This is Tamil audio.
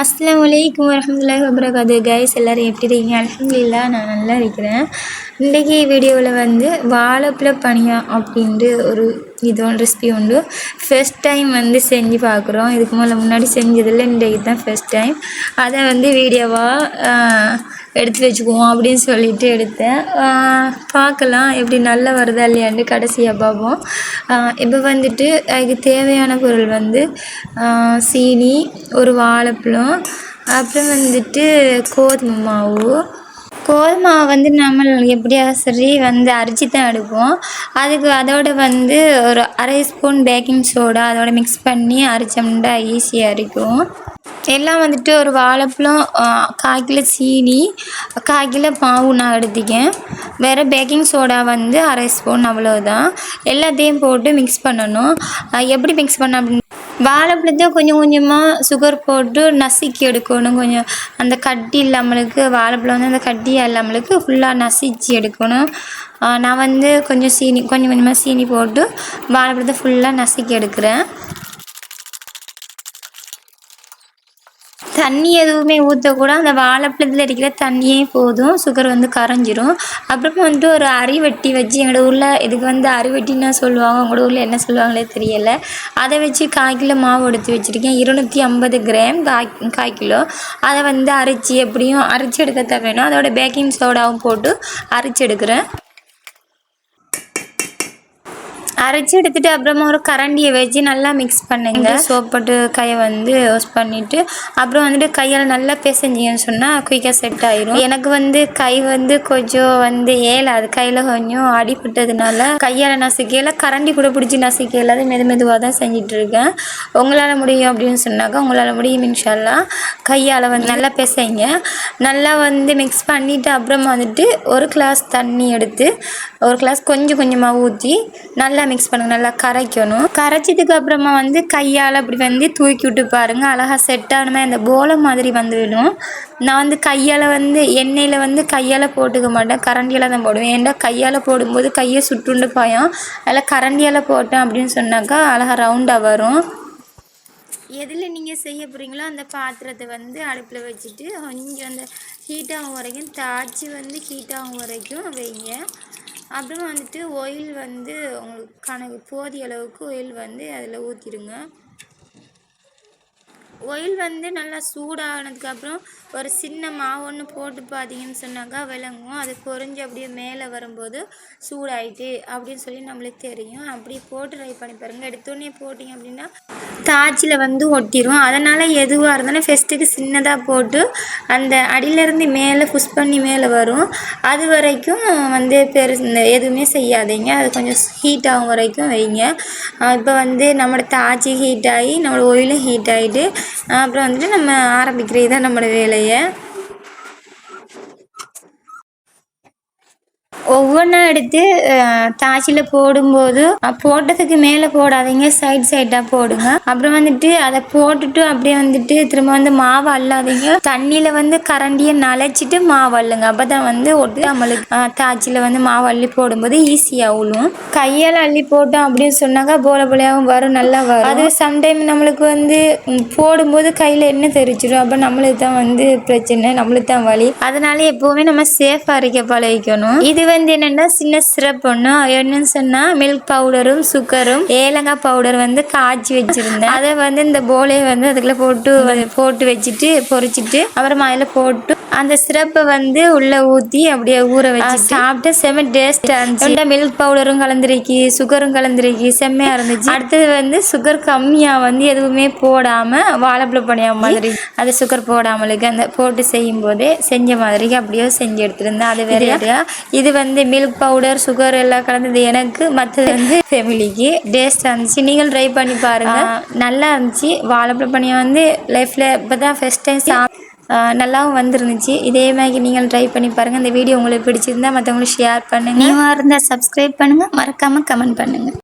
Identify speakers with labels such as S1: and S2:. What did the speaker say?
S1: அஸ்லாம் வலைக்கும் வரமத்துல்லாஹி வபரகாது கைஸ் எல்லோரும் எப்படி இருக்கீங்க? அலமதுல்லா நான் நல்லா இருக்கிறேன். இன்றைக்கி வீடியோவில் வந்து வாழைப்பழ பனியா அப்படின்ட்டு ஒரு இது ஒன்று ரெசிபி உண்டு. ஃபஸ்ட் டைம் வந்து செஞ்சு பார்க்குறோம். இதுக்கு மேலே முன்னாடி செஞ்சதில்லை. இன்றைக்கு தான் ஃபஸ்ட் டைம் அதை வந்து வீடியோவாக எடுத்து வச்சுக்குவோம் அப்படின்னு சொல்லிட்டு எடுத்தேன். பார்க்கலாம் எப்படி நல்லா வருதா இல்லையான்னு கடைசியாக பார்ப்போம். இப்போ வந்துட்டு அதுக்கு தேவையான பொருள் வந்து சீனி ஒரு வாழைப்பழம் அப்புறம் வந்துட்டு கோதுமை மாவு. கோதுமை வந்து நம்ம எப்படியா சரி வந்து அரிசி தான் எடுப்போம். அதுக்கு அதோட வந்து ஒரு அரை ஸ்பூன் பேக்கிங் சோடா அதோட மிக்ஸ் பண்ணி அரைச்சோம்னா ஈஸியாக இருக்கும். எல்லாம் வந்துட்டு ஒரு வாழைப்பழம் கால் கிலோ சீனி கால் கிலோ மாவு நான் எடுத்துக்கேன். வேறு பேக்கிங் சோடா வந்து அரை ஸ்பூன் அவ்வளோதான் எல்லாத்தையும் போட்டு மிக்ஸ் பண்ணணும். எப்படி மிக்ஸ் பண்ண அப்படின்னு வாழைப்பழத்தை கொஞ்சம் கொஞ்சமாக சுகர் போட்டு நசுக்கி எடுக்கணும். கொஞ்சம் அந்த கட்டி இல்லாமலுக்கு வாழைப்பழம் வந்து அந்த கட்டியாக இல்லாமலுக்கு ஃபுல்லாக நசிச்சு எடுக்கணும். நான் வந்து கொஞ்சம் சீனி கொஞ்சம் கொஞ்சமாக சீனி போட்டு வாழைப்பழத்தை ஃபுல்லாக நசுக்கி எடுக்கிறேன். தண்ணி எதுவுமே ஊற்றக்கூடாது அந்த வாழைப்பழத்தில் இருக்கிற தண்ணியே போதும். சுகர் வந்து கரைஞ்சிரும். அப்புறமா வந்துட்டு ஒரு அரிவட்டி வச்சு எங்களோட ஊரில் இதுக்கு வந்து அரிவட்டின்னா சொல்லுவாங்க. உங்களோட ஊரில் என்ன சொல்லுவாங்களே தெரியலை. அதை வச்சு கால் கிலோ மாவு எடுத்து வச்சுருக்கேன். இருநூற்றி ஐம்பது கிராம் காய் கால் கிலோ. அதை வந்து அரைச்சி எப்படியும் அரைச்சி எடுக்க வேணும் அதோட பேக்கிங் சோடாவும் போட்டு அரைச்சி எடுக்கிறேன். அரைச்சி எடுத்துட்டு அப்புறமா ஒரு கரண்டியை வச்சு நல்லா மிக்ஸ் பண்ணுங்க. சோப்பட்டு கையை வந்து யூஸ் பண்ணிவிட்டு அப்புறம் வந்துட்டு கையால் நல்லா பேசஞ்சிங்கன்னு சொன்னால் குயிக்காக செட் ஆயிரும். எனக்கு வந்து கை வந்து கொஞ்சம் வந்து ஏலாது. கையில் கொஞ்சம் அடிபட்டதுனால கையால் நசுக்கையில் கரண்டி கூட பிடிச்சி நசுக்கையில் அது மெது மெதுவாக தான் செஞ்சிட்டு இருக்கேன் உங்களால் முடியும் அப்படின்னு சொன்னாக்கா உங்களால் முடியும் இன்ஷால்லாம் கையால் வந்து நல்லா பிசைங்க. நல்லா வந்து மிக்ஸ் பண்ணிவிட்டு அப்புறமா வந்துட்டு ஒரு கிளாஸ் தண்ணி எடுத்து ஒரு கிளாஸ் கொஞ்சம் கொஞ்சமாக ஊற்றி நல்லா மிக்ஸ் பண்ணுங்கள் நல்லா கரைக்கணும். கரைச்சதுக்கு அப்புறமா வந்து கையால் அப்படி வந்து தூக்கி விட்டு பாருங்கள் அழகாக செட் ஆன அந்த போலை மாதிரி வந்துவிடும். நான் வந்து கையால் வந்து எண்ணெயில் வந்து கையால் போட்டுக்க மாட்டேன். கரண்டியால் தான் போடுவேன். ஏன்டா கையால் போடும்போது கையை சுட்டுண்டு பாயும். அதில் கரண்டியால் போட்டேன் அப்படின்னு சொன்னாக்கா அழகாக ரவுண்டாக வரும். எதில் நீங்கள் செய்ய போகிறீங்களோ அந்த பாத்திரத்தை வந்து அடுப்பில் வச்சுட்டு கொஞ்சம் அந்த ஹீட் ஆகும் வரைக்கும் தாய்ச்சி வந்து ஹீட் ஆகும் வரைக்கும் வைங்க. அப்புறம் வந்துட்டு ஒயில் வந்து உங்களுக்கு கணக்கு போதிய அளவுக்கு ஒயில் வந்து அதில் ஊற்றிடுங்க ஒயில் வந்து நல்லா சூடானதுக்கப்புறம் ஒரு சின்ன மாவு ஒன்று போட்டு பார்த்தீங்கன்னு சொன்னாக்கா விளங்கும். அது பொறிஞ்சு அப்படியே மேலே வரும்போது சூடாயிட்டு அப்படின்னு சொல்லி நம்மளுக்கு தெரியும். அப்படி போட்டு ட்ரை பண்ணி பாருங்கள் எடுத்தோடனே போட்டிங்க அப்படின்னா தாச்சில் வந்து ஒட்டிடும் அதனால் எதுவாக இருந்தாலும் ஃபஸ்ட்டுக்கு சின்னதாக போட்டு அந்த அடியிலேருந்து மேலே புஷ் பண்ணி மேலே வரும். அது வரைக்கும் வந்து பெரு எதுவுமே செய்யாதீங்க. அது கொஞ்சம் ஹீட் ஆகும் வரைக்கும் வைங்க. இப்போ வந்து நம்மளோட தாச்சி ஹீட் ஆகி நம்மளோட ஒயிலும் ஹீட் ஆகிட்டு அப்புறம் வந்துட்டு நம்ம ஆரம்பிக்கிற இதான் நம்மளோட வேலையை. ஒவ்வொன்றா எடுத்து தாச்சியில் போடும்போது போட்டதுக்கு மேலே போடாதீங்க சைட் சைடாக போடுங்க. அப்புறம் வந்துட்டு அதை போட்டுட்டு அப்படியே வந்துட்டு திரும்ப வந்து மாவு அல்லாதீங்க. தண்ணியில் வந்து கரண்டியை நனைச்சிட்டு மாவு அள்ளுங்க. அப்போ தான் வந்து ஒட்டு நம்மளுக்கு தாச்சியில் வந்து மாவு அள்ளி போடும்போது ஈஸியாக உழும் கையால் அள்ளி போட்டோம் அப்படின்னு சொன்னாக்கா போல போலையாகவும் வரும் நல்லா வரும். அது சம்டைம் நம்மளுக்கு வந்து போடும்போது கையில் என்ன தெரிச்சிடும் அப்போ நம்மளுக்கு தான் வந்து பிரச்சனை நம்மளுக்கு தான் வலி. அதனால எப்போவுமே நம்ம சேஃபாக இருக்க பழகிக்கணும். இது வந்து என்னென்னா சின்ன சிரப் ஒன்று என்னன்னு சொன்னால் மில்க் பவுடரும் சுகரும் ஏலங்காய் பவுடர் வந்து காய்ச்சி வச்சுருந்தேன். அதை வந்து இந்த போலையை வந்து அதுக்குள்ளே போட்டு போட்டு வச்சுட்டு பொறிச்சிட்டு அப்புறமா அதில் போட்டு அந்த சிரப்பை வந்து உள்ளே ஊற்றி அப்படியே ஊற வச்சு சாப்பிட்டு செம்ம டேஸ்ட் இருந்துச்சு. மில்க் பவுடரும் கலந்துருக்கி சுகரும் கலந்துருக்கி செம்மையாக இருந்துச்சு. அடுத்தது வந்து சுகர் கம்மியாக வந்து எதுவுமே போடாமல் வாழைப்பழ பணியா மாதிரி அது சுகர் போடாமலுக்கு அந்த போட்டு செய்யும் போதே செஞ்ச மாதிரி அப்படியே செஞ்சு எடுத்துருந்தேன் அது வேறையா? இது வந்து மில்க் பவுடர் சுகர் எல்லாம் கலந்தது எனக்கு மற்றது வந்து ஃபேமிலிக்கு டேஸ்ட்டாக இருந்துச்சு. நீங்கள் ட்ரை பண்ணி பாருங்கள் நல்லா இருந்துச்சு. வாழைப்பழ பணியம் வந்து லைஃப்பில் இப்போ தான் ஃபஸ்ட் டைம் சாப்பிட்டு நல்லாவும் வந்துருந்துச்சு. இதே மாதிரி நீங்கள் ட்ரை பண்ணி பாருங்கள் இந்த வீடியோ உங்களுக்கு பிடிச்சிருந்தா மற்றவங்களுக்கு ஷேர் பண்ணுங்கள் நியூவாக இருந்தால் சப்ஸ்கிரைப் பண்ணுங்கள் மறக்காமல் கமெண்ட் பண்ணுங்கள்